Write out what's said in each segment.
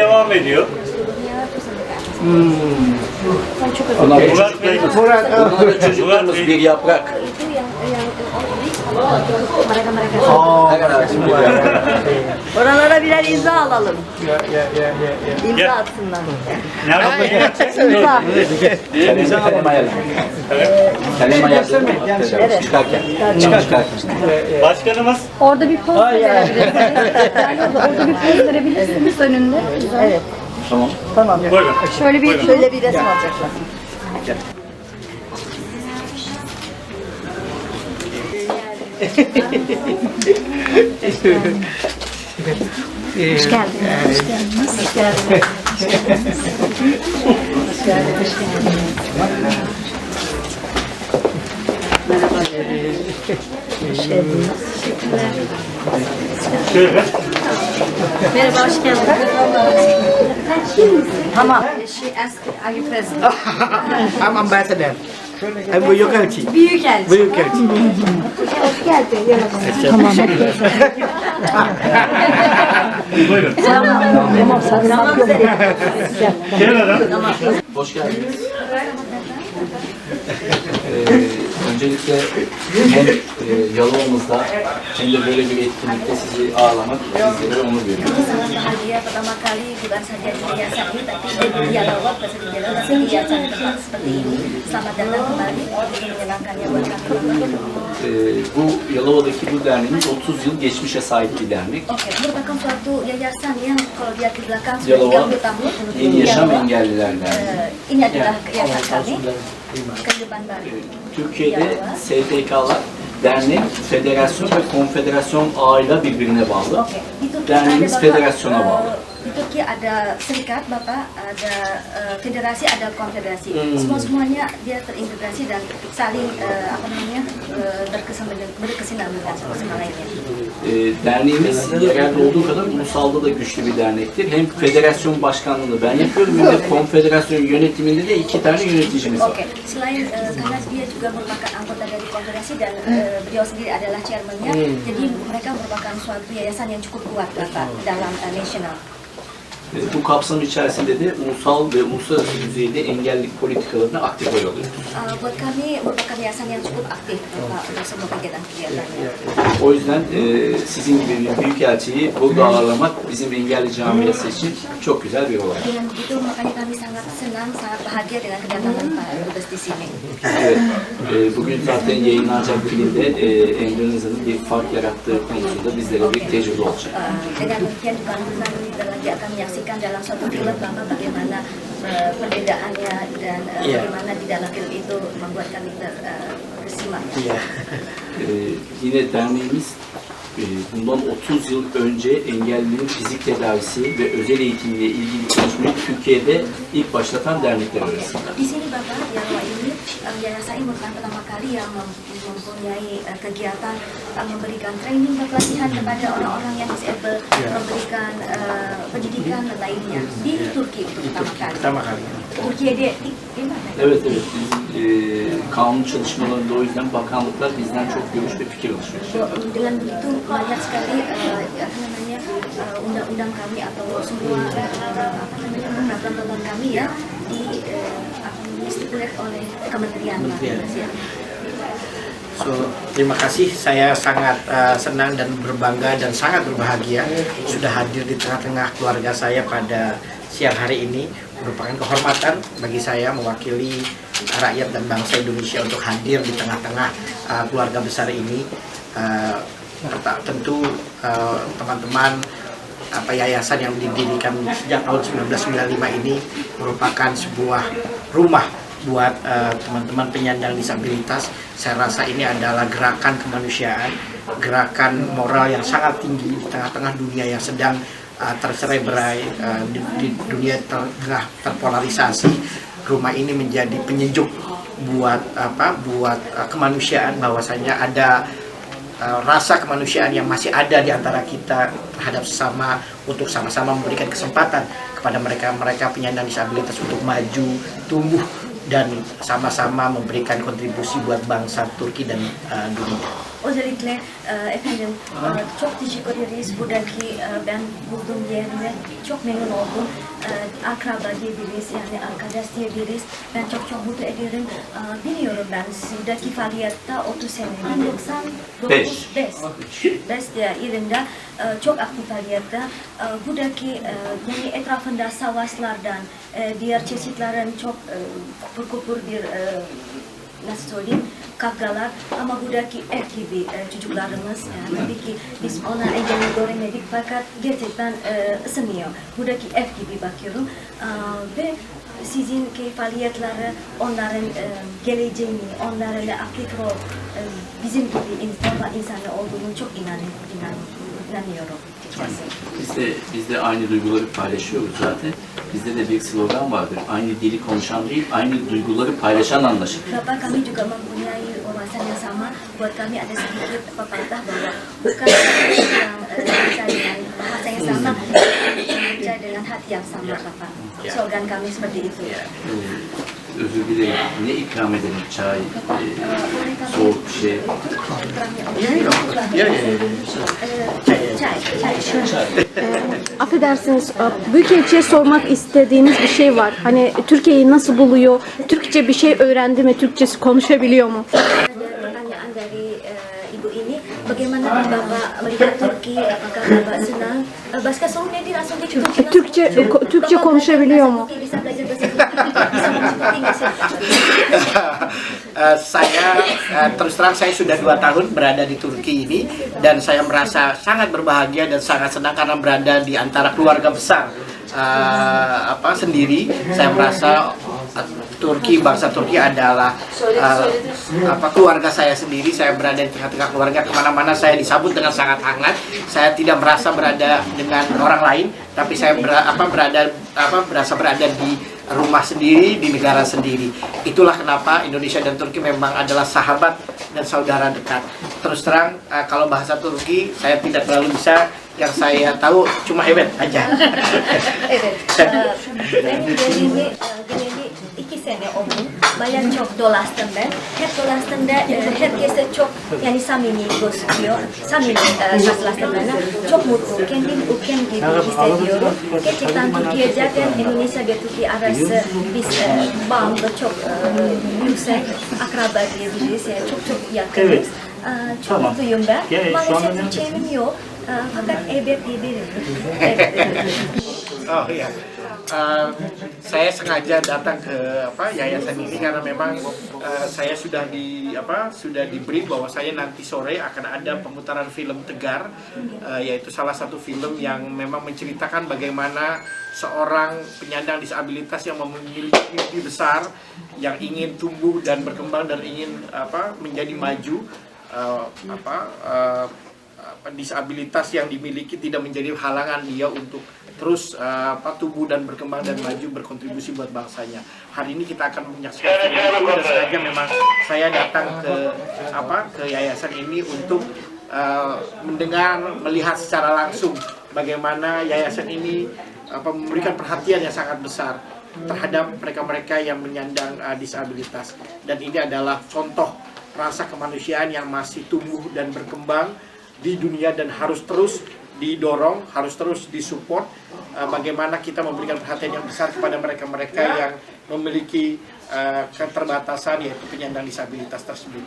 devam ediyor. Murat Bey, Murat. Bunlar da çocuklarımız bir yaprak. Yaprak. Oralara birer imza alalım. ya, ya, ya, ya, ya. İmza atsınlar. nerede? İmza. Kalem, kalem ayarlı. Kalem ayarlı. Evet. Çıkarken. Çıkarken. Başkanımız Orada bir poz verebilirsiniz. Yani orada, orada bir poz verebilirsiniz önünde. Evet. Tamam. Tamam. buyurun. Şöyle bir Şöyle bir resim alacaklar. Hoş geldiniz. Hoş geldiniz. Hoş geldiniz. Şöyle. Merhaba, hoş geldiniz. Tamam. She asked, are you present? I'm ambassador. I'm Buyukelchi. Büyükelçi. Buyukelchi. Hoş geldin. Buyurun. Tamam. Tamam. Kenara. Hoş geldiniz. Öncelikle hem e, Yalova'mızda hem de böyle bir etkinlikte sizi ağırlamak bizlere onur veriyor. Ee, bu Yalova'daki bu derneğimiz 30 yıl geçmişe sahip bir dernek. Yalova 30 tahun. Yeni Yaşam Engelliler Derneği. eh, Türkiye'de STK'lar dernek, federasyon ve konfederasyon ağıyla birbirine bağlı. Derneğimiz federasyona bağlı. Di Turki ada serikat Bapak, ada eh, federasi, ada konfederasi. Semua semuanya dia terintegrasi dan saling eh, apa namanya eh, berkesinambungan satu sama lainnya. Ee, derneğimiz yerelde olduğu kadar ulusalda da güçlü bir dernektir. Hem federasyon başkanlığını ben yapıyorum hem de konfederasyon yönetiminde de iki tane yöneticimiz var. Oke, selain eh, karena dia juga merupakan anggota dari konfederasi dan eh, beliau sendiri adalah chairmannya, jadi mereka merupakan suatu yayasan yang cukup kuat Bapak dalam eh, nasional. Ee, Bu kapsam içerisinde de ulusal ve uluslararası düzeyde engellilik politikalarına aktif rol alıyoruz. Eh, buat kami merupakan yayasan yang cukup aktif Bapak untuk semua kegiatan-kegiatannya. O yüzden e, sizin gibi bir büyükelçiyi burada ağırlamak bizim engelli camiası için çok güzel bir olay. Dengan begitu makanya kami sangat senang, sangat bahagia dengan kedatangan Pak Dubes di sini. Evet, e, bugün zaten yayınlanacak filmde e, Emre Rıza'nın bir fark yarattığı konusunda bizlere bir tecrübe olacak. Eh, dengan demikian juga akan menyaksikan dalam suatu film Bapak bagaimana eh, perbedaannya dan eh, Iya. bagaimana di dalam film itu membuat kami terkesima. Iya. Ee, yine derneğimiz e, bundan 30 yıl önce engellilerin fizik tedavisi ve özel eğitimle ilgili çalışmayı Türkiye'de ilk başlatan dernekler arasında. Di ini eh, yayasan ini merupakan pertama kali yang mem- mempunyai eh, kegiatan eh, memberikan training dan pelatihan kepada orang-orang yang disable, memberikan eh, pendidikan lainnya di Turki untuk pertama kali. Pertama kali. Türkiye'de di, di mana? Evet evet bizim e, kanun çalışmalarında o yüzden bakanlıklar bizden çok görüş ve fikir alışıyor. Dengan begitu banyak sekali eh, apa namanya undang-undang kami atau semua apa namanya program-program kami ya eh, oleh Kementerian Kementerian. So, terima kasih. Saya sangat uh, senang dan berbangga dan sangat berbahagia sudah hadir di tengah-tengah keluarga saya pada siang hari ini. Merupakan kehormatan bagi saya mewakili rakyat dan bangsa Indonesia untuk hadir di tengah-tengah uh, keluarga besar ini. Uh, tentu uh, teman-teman apa yayasan yang didirikan sejak tahun 1995 ini merupakan sebuah rumah buat eh, teman-teman penyandang disabilitas. Saya rasa ini adalah gerakan kemanusiaan, gerakan moral yang sangat tinggi di tengah-tengah dunia yang sedang eh, tercerai-berai eh, di, di dunia tengah terpolarisasi. Rumah ini menjadi penyejuk buat apa? Buat eh, kemanusiaan bahwasanya ada uh, rasa kemanusiaan yang masih ada di antara kita terhadap sesama untuk sama-sama memberikan kesempatan kepada mereka-mereka penyandang disabilitas untuk maju, tumbuh dan sama-sama memberikan kontribusi buat bangsa Turki dan uh, dunia. Özellikle e, efendim e, çok teşekkür ederiz buradaki e, ben bulduğum yerine çok memnun oldum. E, akraba diyebiliriz yani arkadaş diyebiliriz. Ben çok çok mutlu ediyorum. E, biliyorum ben sizdeki faaliyette 30 sene 1995 Beş. 5 5 yerinde e, çok aktif faaliyette. E, buradaki e, yani etrafında savaşlardan e, diğer çeşitlerin çok e, kupur kupur bir e, nasıl söyleyeyim? Kavgalar ama buradaki ev gibi e, çocuklarımız e, tabii ki biz ona engelli göremedik. Fakat gerçekten e, ısınıyor. Buradaki ev gibi bakıyorum. E, ve sizin ki faaliyetleri onların e, geleceğini, onların aktif rol e, bizim gibi insan, insanlar olduğunu çok inanıyorum, açıkçası. Biz de, biz de aynı duyguları paylaşıyoruz zaten. Bizde de bir slogan vardır. Aynı dili konuşan değil, aynı duyguları paylaşan anlaşır. Kenapa kami juga mempunyai wawasan yang sama, buat kami ada sedikit pepatah bahwa bukan yang eh, dengan bahasa yang sama, bicara dengan hati yang sama, Bapak. Ya. Slogan kami seperti itu. Ya. Özür dilerim. Ne ikram edelim? Çay, e, Boleh kami soğuk bir şey. kurangnya Ya, ya. Ya, ya, ya. Eh, Çay, çay, çay. Affedersiniz, e, Büyükelçi'ye sormak istediğiniz bir şey var. Hani Türkiye'yi nasıl buluyor? Türkçe bir şey öğrendi mi? Türkçesi konuşabiliyor mu? Pertanyaan dari eh, ibu ini, bagaimana Bapak melihat Turki? Apakah Bapak senang? Başka soru nedir? Türkçe Türkçe Bapak konuşabiliyor mu? Eh, saya terus terang saya sudah dua tahun berada di Turki ini dan saya merasa sangat berbahagia dan sangat senang karena berada di antara keluarga besar eh, apa sendiri. Saya merasa Turki bangsa Turki adalah eh, apa keluarga saya sendiri. Saya berada di tengah-tengah keluarga ke mana-mana saya disambut dengan sangat hangat. Saya tidak merasa berada dengan orang lain, tapi saya ber- apa berada apa berasa berada di rumah sendiri di negara sendiri. Itulah kenapa Indonesia dan Turki memang adalah sahabat dan saudara dekat. Terus terang eh, kalau bahasa Turki saya tidak terlalu bisa. Yang saya tahu cuma evet aja. Evet. Ee, Benim iki sene oldu. Bayağı çok dolaştım ben. Hep dolaştığımda e, herkese çok yani samimi gözüküyor. Samimi e, karşılaştım bana. Çok mutlu. Kendim ülkem gibi hissediyorum. Gerçekten Türkiye zaten Indonesia ve Türkiye arası biz e, çok e, yüksek akraba diyebiliriz. Yani çok çok yakınız. Evet. E, çok Tamam. mutluyum ben. Maalesef ne- Türkçem yok. E, fakat evet diyebilirim. Evet. Oh iya. Eh, saya sengaja datang ke apa yayasan ini karena memang eh, saya sudah di apa sudah diberi bahwa saya nanti sore akan ada pemutaran film Tegar eh, yaitu salah satu film yang memang menceritakan bagaimana seorang penyandang disabilitas yang memiliki mimpi besar yang ingin tumbuh dan berkembang dan ingin apa menjadi maju eh, apa eh, apa, disabilitas yang dimiliki tidak menjadi halangan dia untuk terus eh, apa tumbuh dan berkembang dan maju berkontribusi buat bangsanya. Hari ini kita akan menyaksikan itu dan sengaja memang saya datang ke apa ke yayasan ini untuk eh, mendengar melihat secara langsung bagaimana yayasan ini apa memberikan perhatian yang sangat besar terhadap mereka-mereka yang menyandang eh, disabilitas. Dan ini adalah contoh rasa kemanusiaan yang masih tumbuh dan berkembang di dunia dan harus terus didorong, harus terus disupport uh, bagaimana kita memberikan perhatian yang besar kepada mereka-mereka yang memiliki uh, keterbatasan yaitu penyandang disabilitas tersebut.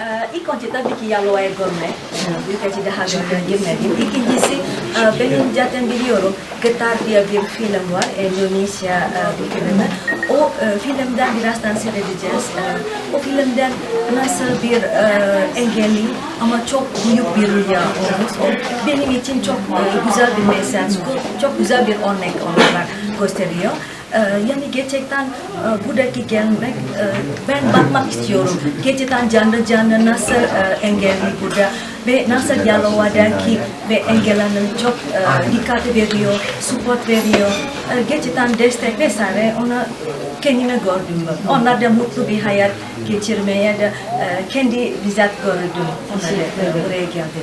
Ee, ilk önce tabii ki Yalova'ya görmek, Büyükçe daha görmeye girmedim. İkincisi e, benim zaten biliyorum Getar diye bir film var, Indonesia e, bir filmi. O e, filmden birazdan seyredeceğiz. E, o filmden nasıl bir engelli ama çok büyük bir rüya olmuş. O benim için çok güzel bir mesaj, çok güzel bir örnek olarak gösteriyor. Ee, yani gerçekten e, buradaki gelmek, e, ben bakmak istiyorum. Gerçekten canlı canlı nasıl e, engelli burada ve nasıl Yalova'daki ve engellerin çok e, dikkat veriyor, support veriyor. E, gerçekten destek vesaire ona kendime gördüm. Onlar da mutlu bir hayat geçirmeye de e, kendi bizzat gördüm. Onları e, buraya geldim.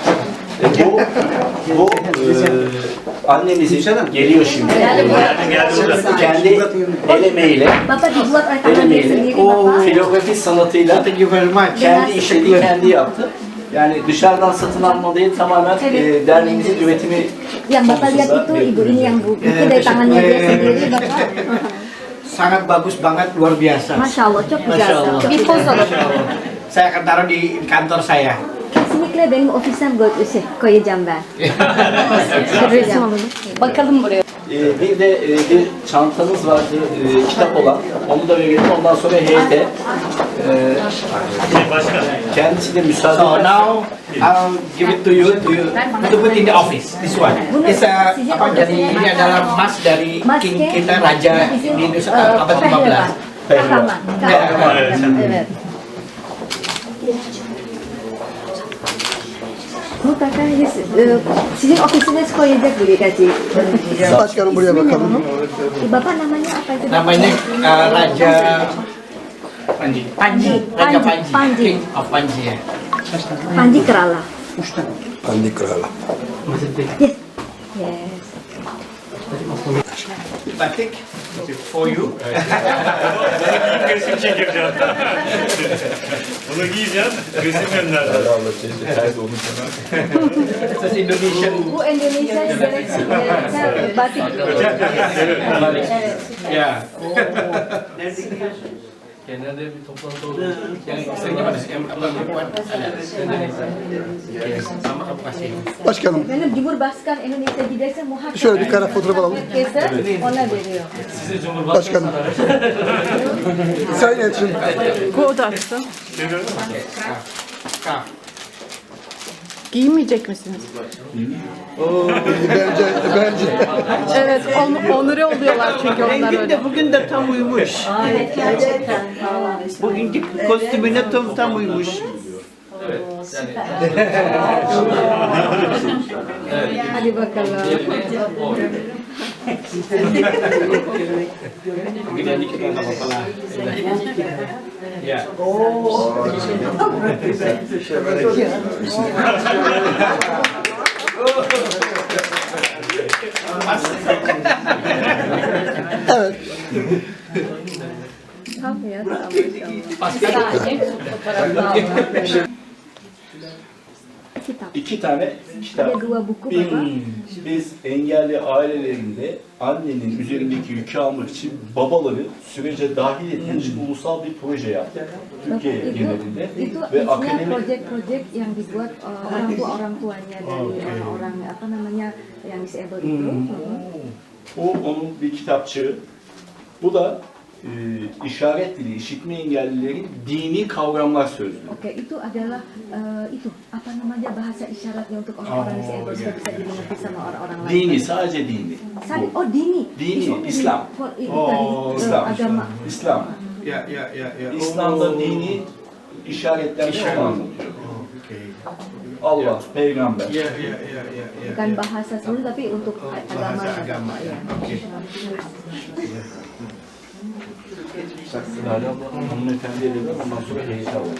Bu bu e, annemizin geliyor şimdi. Kendi el emeğiyle, Bapak dibuat oleh el tangan dia emeğiyle sendiri, Bapak. filografi sanatıyla Thank you very much. kendi işlediği kendi yaptı. Yani dışarıdan satın alma değil tamamen e, derneğimizin üretimi Yang Bapak lihat itu, Ibu ini yang bu, itu dari tangannya dia sendiri, Bapak. Sangat bagus banget, luar biasa. Masya Allah, çok Masya güzel. Allah. Saya akan taruh di kantor saya. Kesinlikle benim ofisem böyle şey koyacağım ben. Resim alalım. Bakalım buraya. E, bir de e, bir çantanız vardı, e, kitap olan. Onu da verelim. Ondan sonra heyete. E, kendisi de müsaade So now I'll give it to you to, to put in the office. This one. It's a, apa jadi ini adalah emas dari king kita raja di Indonesia eh, abad 15. Pehlevan. Kahraman. Kahraman. Evet. Evet. Mutlaka siz- e, sizin ofisiniz koyacak buraya kasih. Başkanım buraya bakalım. Bapak namanya apa itu? Namanya eh, Raja Panji. Panji. Raja Panji. Panji. Panji. King of Panji ya. Panji Kerala. Andy Krala. Yes. Yes. Batik for you. Resim çekeceğim. Bunu giyeceğim. Resim gönderdim. It's Indonesian. Bu Indonesia geleneksel geleneksel batik. Ya. Genelde bir toplantı oldu. Başkanım Benim Cumhurbaşkan Indonesia gidecekse muhakkak. Şöyle bir kare fotoğraf alalım. Keser ona veriyor. başkanım. Sayın Elçin. Bu da açsın. Kaf. Giyinmeyecek misiniz? Bence. Evet, on, onure oluyorlar çünkü onlar Rengin öyle. de bugün de tam uymuş. Evet gerçekten. Bugünkü kostümüne tam tam uymuş. Hadi bakalım. Mungkin dikit nggak apa-apa lah. Ya. Evet. Tam ya tam. Kitap. İki tane kitap. Bir, biz engelli ailelerinde annenin üzerindeki yükü almak için babaları sürece dahil etmiş ulusal bir proje yaptık. Türkiye Itu, genelinde itu ve akademik proyek-proyek yang dibuat uh, orang tua orang tuanya dari orang-orang apa namanya yang disable itu. Bu onun bir kitapçığı. Bu da e, işaret dili, işitme engellilerin dini kavramlar sözlüğü. Oke, itu adalah uh, itu apa namanya bahasa isyaratnya untuk orang-orang disable supaya bisa dimengerti sama orang-orang lain. Dini, sadece dini. Bu. oh dini. Dini, Itu İslam. Oh, uh, İslam. agama. İslam. Ya, ya, ya, ya. İslam'da dini işaretler İşaret. anlatıyor. Allah, peygamber. Ya, ya, ya, ya, ya. Bukan bahasa sendiri tapi untuk agama. Bahasa agama ya. Oke. Lale abla hanımefendiye dedim ondan sonra heyeti alalım.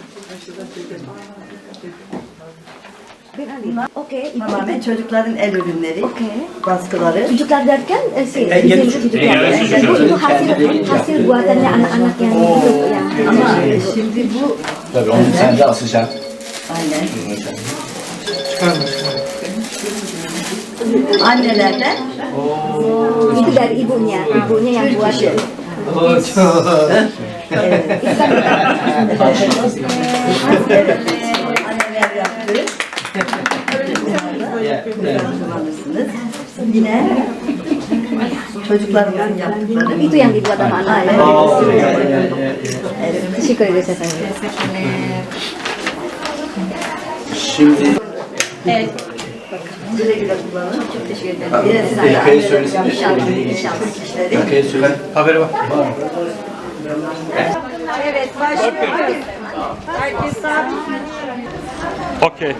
Ben Ali. Oke, itu. Tamamen çocukların el ürünleri, Oke. baskıları. Çocuklar derken e, şey, Engelli çocuklar. Engelli Bu, çocuk. itu hasil hasil buatannya anak-anak yang hidup yang Ama şimdi bu Tabii onu sen de asacaksın. aynen. Annelerden itu dari ibunya, ibunya yang buat evet. Evet. Anneler yaptı. ya, ya. Kullanırsınız. Yine çocuklarımızın yaptıkları. itu yang dibuat sama anak. Ya, ya. Teşekkür ederiz efendim. Şimdi Güle güle kullanın. Çok teşekkür ederim. Yine size anneler söylesin de inşallah, söyleyeyim. inşallah kişileri. Berkay'a söyle. Haberi var. Evet, başlıyoruz. Okey.